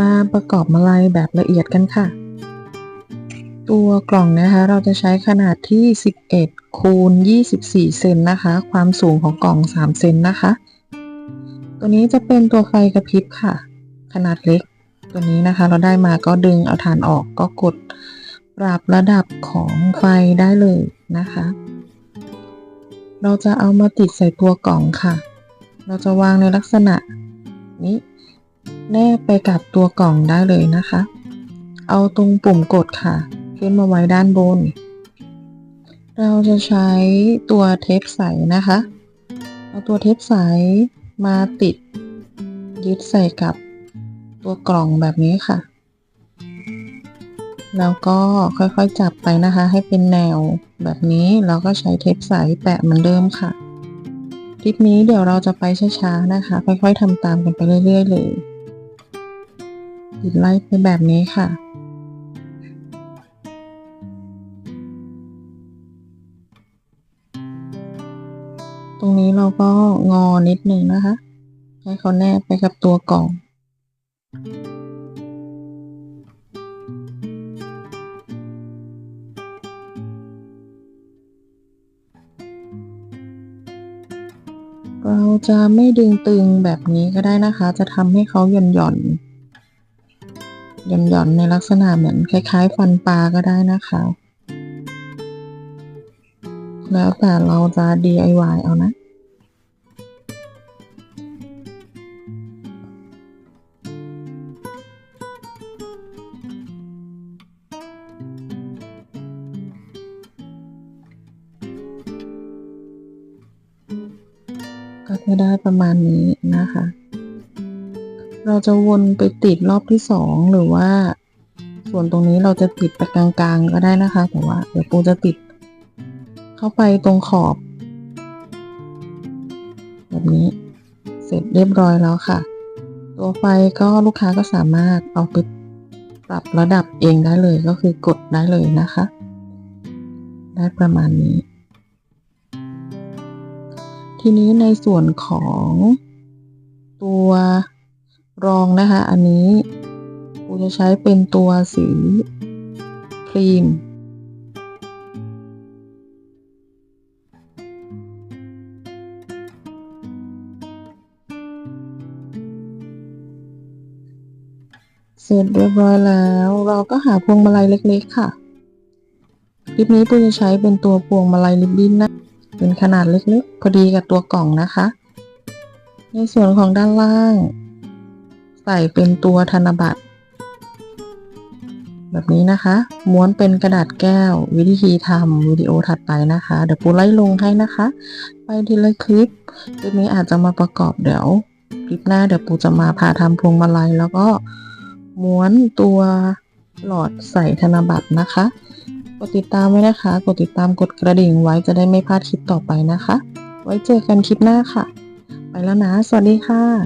มาประกอบมาลัยแบบละเอียดกันค่ะ ตัวกล่องนะคะ เราจะใช้ขนาดที่ 11 คูณ 24 เซนนะคะ ความสูงของกล่อง 3 เซนนะคะ ตัวนี้จะเป็นตัวไฟกระพริบค่ะ ขนาดเล็ก ตัวนี้นะคะ เราได้มาก็ดึงเอาฐานออกก็กดปรับระดับของไฟได้เลยนะคะ เราจะเอามาติดใส่ตัวกล่องค่ะ เราจะวางในลักษณะนี้ แนบไปกับตัวกล่องได้เลยนะคะ เอาตรงปุ่มกดค่ะ ขึ้นมาไว้ด้านบน เราจะใช้ตัวเทปใสนะคะ เอาตัวเทปใสมาติด ยึดใส่กับตัวกล่องแบบนี้ค่ะ แล้วก็ค่อยๆจับไปนะคะ ให้เป็นแนวแบบนี้เราก็ใช้เทปใสแปะเหมือนเดิมค่ะคลิปนี้เดี๋ยวเราจะไปช้าๆนะคะ ค่อยๆทำตามกันไปเรื่อยๆเลย ติดไล่ไปแบบนี้ค่ะ ตรงนี้เราก็งอนิดหนึ่งนะคะ ให้เขาแนบไปกับตัวกล่องเราจะไม่ดึงตึงแบบนี้ก็ได้นะคะ จะทำให้เขาหย่อนหย่อน หย่อนๆในลักษณะเหมือนคล้ายๆ ฟันปลาก็ได้นะคะ แล้วแต่เราจะ DIY เอานะก็จะได้ประมาณนี้นะคะ เราจะวนไปติดรอบที่สองหรือว่า ส่วนตรงนี้เราจะติดไปกลางๆก็ได้นะคะ แต่ว่าเดี๋ยวปูจะติด เข้าไปตรงขอบ แบบนี้เสร็จเรียบร้อยแล้วค่ะ ตัวไฟก็ลูกค้าก็สามารถเอาไปปรับระดับเองได้เลยก็คือกดได้เลยนะคะ ได้ประมาณนี้ ทีนี้ในส่วนของตัว รองนะคะ อันนี้ปูจะใช้เป็นตัวสีครีม เสร็จเรียบร้อยแล้ว เราก็หาพวงมาลัยเล็กๆค่ะ คลิปนี้ปูจะใช้เป็นตัวพวงมาลัยริบบิ้นนะ เป็นขนาดเล็กๆ พอดีกับตัวกล่องนะคะ ในส่วนของด้านล่าง ใส่เป็นตัวธนบัตร แบบนี้นะคะ ม้วนเป็นกระดาษแก้ว วิธีทำวิดีโอถัดไปนะคะ เดี๋ยวปูไล่ลงให้นะคะ ไปทีละคลิปคลิปนี้อาจจะมาประกอบเดี๋ยวคลิปหน้าเดี๋ยวปูจะมาพาทำพวงมาลัยแล้วก็ม้วนตัวหลอดใส่ธนบัตรนะคะ กดติดตามไว้นะคะ กดติดตามกดกระดิ่งไว้จะได้ไม่พลาดคลิปต่อไปนะคะ ไว้เจอกันคลิปหน้าค่ะ ไปแล้วนะ สวัสดีค่ะ